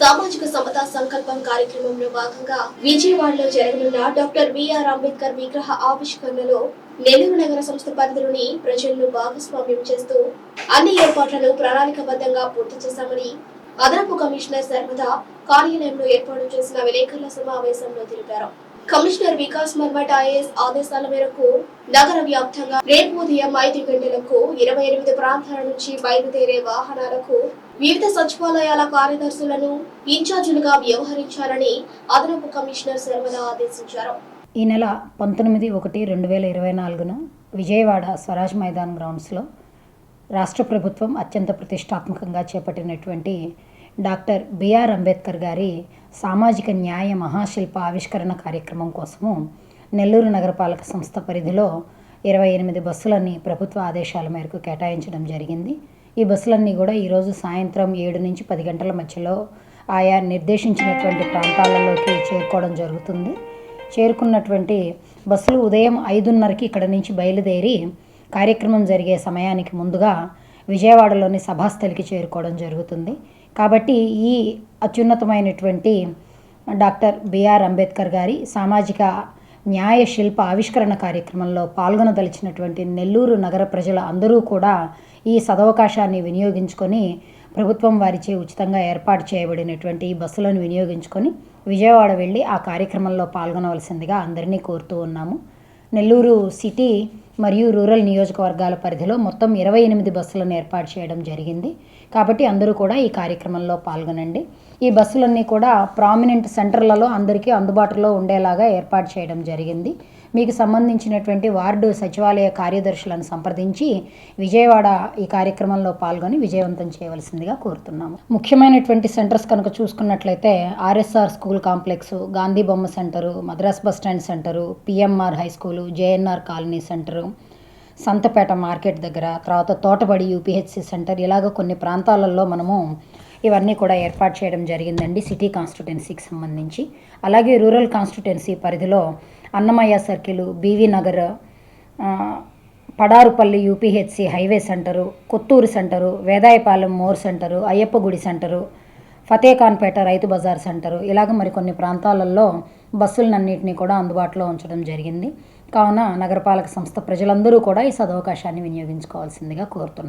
సామాజిక సమతా సంకల్పం కార్యక్రమంలో భాగంగా విజయవాడలో జరగనున్న డాక్టర్ బిఆర్ అంబేద్కర్ విగ్రహ ఆవిష్కరణలో నెల్లూరు నగర సంస్థ పరిధిలోని ప్రజలను భాగస్వామ్యం చేస్తూ అన్ని ఏర్పాట్లను ప్రణాళికబద్ధంగా పూర్తి చేశామని అదనపు కమిషనర్ సర్వదా కార్యాలయంలో ఏర్పాటు చేసిన విలేకరుల సమావేశంలో తెలిపారు. కమిషనర్ వికాస్ మర్మట్ ఐఏఎస్ ఆదేశాల మేరకు నగర వ్యాప్తంగా రేపు ఉదయం ఐదు గంటలకు ఇరవై ఎనిమిది ప్రాంతాల నుంచి బయలుదేరే వాహనాలకు వివిధ సచివాలయాల కార్యదర్శులను ఇన్ఛార్జీలుగా వ్యవహరించాలని అదనపు కమిషనర్ శర్మల ఆదేశించారు. ఈ నెల పంతొమ్మిది ఒకటి రెండు వేల ఇరవై నాలుగున విజయవాడ స్వరాజ్ మైదాన్ గ్రౌండ్స్లో రాష్ట్ర ప్రభుత్వం అత్యంత ప్రతిష్టాత్మకంగా చేపట్టినటువంటి డాక్టర్ బిఆర్ అంబేద్కర్ గారి సామాజిక న్యాయ మహాశిల్ప ఆవిష్కరణ కార్యక్రమం కోసము నెల్లూరు నగరపాలక సంస్థ పరిధిలో ఇరవై ఎనిమిది బస్సులన్నీ ప్రభుత్వ ఆదేశాల మేరకు కేటాయించడం జరిగింది. ఈ బస్సులన్నీ కూడా ఈరోజు సాయంత్రం ఏడు నుంచి పది గంటల మధ్యలో ఆయా నిర్దేశించినటువంటి ప్రాంతాలలోకి చేరుకోవడం జరుగుతుంది. చేరుకున్నటువంటి బస్సులు ఉదయం ఐదున్నరకి ఇక్కడ నుంచి బయలుదేరి కార్యక్రమం జరిగే సమయానికి ముందుగా విజయవాడలోని సభాస్థలికి చేరుకోవడం జరుగుతుంది. కాబట్టి ఈ అత్యున్నతమైనటువంటి డాక్టర్ బిఆర్ అంబేద్కర్ గారి సామాజిక న్యాయ శిల్ప ఆవిష్కరణ కార్యక్రమంలో పాల్గొనదలిచినటువంటి నెల్లూరు నగర ప్రజల అందరూ కూడా ఈ సదవకాశాన్ని వినియోగించుకొని ప్రభుత్వం వారిచే ఉచితంగా ఏర్పాటు చేయబడినటువంటి ఈ బస్సులను వినియోగించుకొని విజయవాడ వెళ్ళి ఆ కార్యక్రమంలో పాల్గొనవలసిందిగా అందరినీ కోరుతూ ఉన్నాము. నెల్లూరు సిటీ మరియు రూరల్ నియోజకవర్గాల పరిధిలో మొత్తం ఇరవై ఎనిమిది బస్సులను ఏర్పాటు చేయడం జరిగింది. కాబట్టి అందరూ కూడా ఈ కార్యక్రమంలో పాల్గొనండి. ఈ బస్సులన్నీ కూడా ప్రామినెంట్ సెంటర్లలో అందరికీ అందుబాటులో ఉండేలాగా ఏర్పాటు చేయడం జరిగింది. మీకు సంబంధించినటువంటి వార్డు సచివాలయ కార్యదర్శులను సంప్రదించి విజయవాడ ఈ కార్యక్రమంలో పాల్గొని విజయవంతం చేయవలసిందిగా కోరుతున్నాము. ముఖ్యమైనటువంటి సెంటర్స్ కనుక చూసుకున్నట్లయితే ఆర్ఎస్ఆర్ స్కూల్ కాంప్లెక్స్ గాంధీ బొమ్మ centre Madras bus stand centre PMR high school JNR colony centre Santhapeta market దగ్గర తర్వాత తోటబడి యూపీహెచ్సి సెంటర్ ఇలాగ కొన్ని ప్రాంతాలలో మనము ఇవన్నీ కూడా ఏర్పాటు చేయడం జరిగిందండి సిటీ కాన్స్టిట్యుటెన్సీకి సంబంధించి. అలాగే రూరల్ కాన్స్టిట్యుటెన్సీ పరిధిలో Annamayya circle BV Nagar Padarupalli UPHC highway centre Kotturu centre Vedayapalem more centre Ayyappa గుడి సెంటరు ఫతేఖాన్పేట రైతు బజార్ సెంటరు. ఇలాగ మరికొన్ని ప్రాంతాలలో బస్సులన్నింటినీ కూడా అందుబాటులో ఉంచడం జరిగింది. కావున నగరపాలక సంస్థ ప్రజలందరూ కూడా ఈ సదవకాశాన్ని వినియోగించుకోవాల్సిందిగా కోరుతున్నాం.